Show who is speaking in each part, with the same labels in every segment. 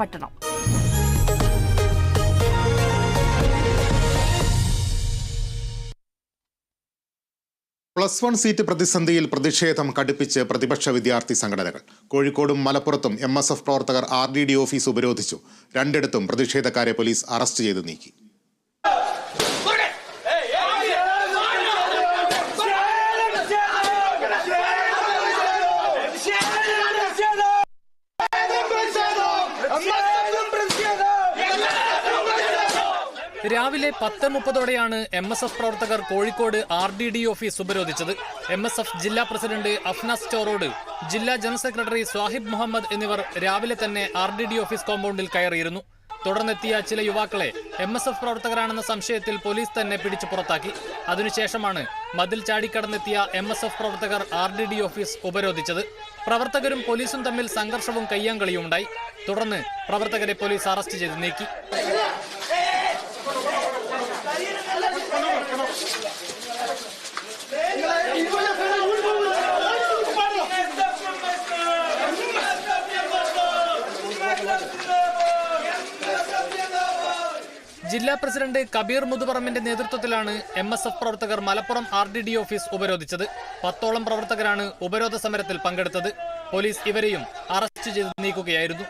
Speaker 1: പട്ടണം.
Speaker 2: Plus one seat പ്രതിസന്ധിയിൽ പ്രതിഷേധം കടുപ്പിച്ച് പ്രതിപക്ഷ വിദ്യാർത്ഥി സംഘടനകൾ. കോഴിക്കോടും മലപ്പുറത്തും എം എസ് എഫ് പ്രവർത്തകർ ആർ ഡി ഡി ഓഫീസ് ഉപരോധിച്ചു. രണ്ടിടത്തും പ്രതിഷേധക്കാരെ പോലീസ് അറസ്റ്റ് ചെയ്ത് നീക്കി.
Speaker 3: രാവിലെ പത്ത് മുപ്പതോടെയാണ് എം എസ് എഫ് പ്രവർത്തകർ Kozhikode R D D office ഉപരോധിച്ചത്. M S F ജില്ലാ പ്രസിഡന്റ് അഫ്നാസ് ചോറോഡ് ജില്ലാ ജനറൽ സെക്രട്ടറി സ്വാഹിബ് മുഹമ്മദ് എന്നിവർ രാവിലെ തന്നെ ആർ ഡി ഡി ഓഫീസ് കോമ്പൗണ്ടിൽ കയറിയിരുന്നു. തുടർന്നെത്തിയ ചില യുവാക്കളെ എം എസ് എഫ് പ്രവർത്തകരാണെന്ന സംശയത്തിൽ പോലീസ് തന്നെ പിടിച്ചു പുറത്താക്കി. അതിനുശേഷമാണ് മതിൽ ചാടിക്കടന്നെത്തിയ എം എസ് എഫ് പ്രവർത്തകർ ആർ ഡി ഡി ഓഫീസ് ഉപരോധിച്ചത്. പ്രവർത്തകരും പോലീസും തമ്മിൽ സംഘർഷവും കയ്യാങ്കളിയും ഉണ്ടായി തുടർന്ന് പ്രവർത്തകരെ പോലീസ് അറസ്റ്റ് ചെയ്ത് നീക്കി. ജില്ലാ പ്രസിഡന്റ് കബീർ മുതുപറമ്പിന്റെ നേതൃത്വത്തിലാണ് എം എസ് എഫ് പ്രവർത്തകർ Malappuram R D D office ഉപരോധിച്ചത്. പത്തോളം പ്രവർത്തകരാണ് ഉപരോധ സമരത്തിൽ പങ്കെടുത്തത്. പോലീസ് ഇവരെയും അറസ്റ്റ് ചെയ്ത് നീക്കുകയായിരുന്നു.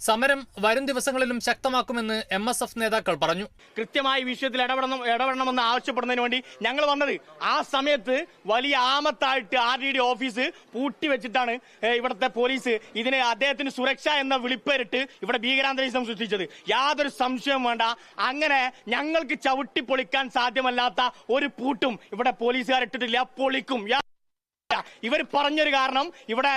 Speaker 3: സമരം വരും ദിവസങ്ങളിലും ശക്തമാക്കുമെന്ന് എം എസ് എഫ് നേതാക്കൾ പറഞ്ഞു.
Speaker 4: കൃത്യമായി വിഷയത്തിൽ ഇടപെടണം ഇടപെടണമെന്ന് ആവശ്യപ്പെടുന്നതിന് വേണ്ടി ഞങ്ങൾ വന്നത് ആ സമയത്ത് വലിയ ആമത്തായിട്ട് ആർ ഡി ഡി ഓഫീസ് പൂട്ടി വെച്ചിട്ടാണ് ഏഹ്, ഇവിടുത്തെ പോലീസ് ഇതിനെ അദ്ദേഹത്തിന് സുരക്ഷ എന്ന വിളിപ്പേരിട്ട് ഇവിടെ ഭീകരാന്തരീക്ഷം സൃഷ്ടിച്ചത്. യാതൊരു സംശയവും വേണ്ട. അങ്ങനെ ഞങ്ങൾക്ക് ചവിട്ടി പൊളിക്കാൻ സാധ്യമല്ലാത്ത ഒരു പൂട്ടും ഇവിടെ പോലീസുകാർ ഇട്ടിട്ടില്ല. പൊളിക്കും. ഇവർ പറഞ്ഞൊരു കാരണം ഇവിടെ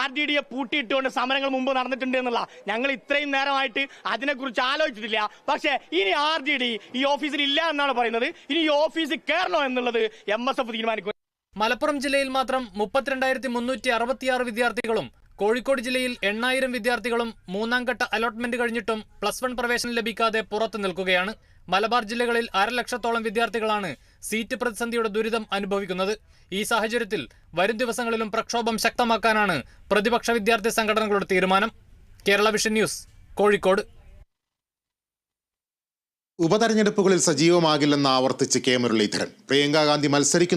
Speaker 4: ആർ ഡി ഡിയെ പൂട്ടിയിട്ടുകൊണ്ട് സമരങ്ങൾ മുമ്പ് നടന്നിട്ടുണ്ട് എന്നുള്ള. ഞങ്ങൾ ഇത്രയും നേരമായിട്ട് അതിനെക്കുറിച്ച് ആലോചിച്ചിട്ടില്ല. പക്ഷേ ഇനി ആർ ഡി ഡി ഈ ഓഫീസിൽ ഇല്ല എന്നാണ് പറയുന്നത്. ഇനി ഈ ഓഫീസിൽ കയറണോ എന്നുള്ളത് എം എസ് എഫ് തീരുമാനിക്കും.
Speaker 3: മലപ്പുറം ജില്ലയിൽ മാത്രം മുപ്പത്തിരണ്ടായിരത്തി മുന്നൂറ്റി അറുപത്തിയാറ് വിദ്യാർത്ഥികളും കോഴിക്കോട് ജില്ലയിൽ എണ്ണായിരം വിദ്യാർത്ഥികളും മൂന്നാം ഘട്ട അലോട്ട്മെന്റ് കഴിഞ്ഞിട്ടും പ്ലസ് വൺ പ്രവേശനം ലഭിക്കാതെ പുറത്തു നിൽക്കുകയാണ്. മലബാർ ജില്ലകളിൽ അരലക്ഷത്തോളം വിദ്യാർത്ഥികളാണ് സീറ്റ് പ്രതിസന്ധിയുടെ ദുരിതം അനുഭവിക്കുന്നത്. ഈ സാഹചര്യത്തിൽ വരും ദിവസങ്ങളിലും പ്രക്ഷോഭം ശക്തമാക്കാനാണ് പ്രതിപക്ഷ വിദ്യാർത്ഥി സംഘടനകളുടെ തീരുമാനം. Kerala vision news Kozhikode.
Speaker 2: ഉപതെരഞ്ഞെടുപ്പുകളിൽ സജീവമാകില്ലെന്ന് ആവർത്തിച്ച് കെ മുരളീധരൻ. പ്രിയങ്കാ ഗാന്ധി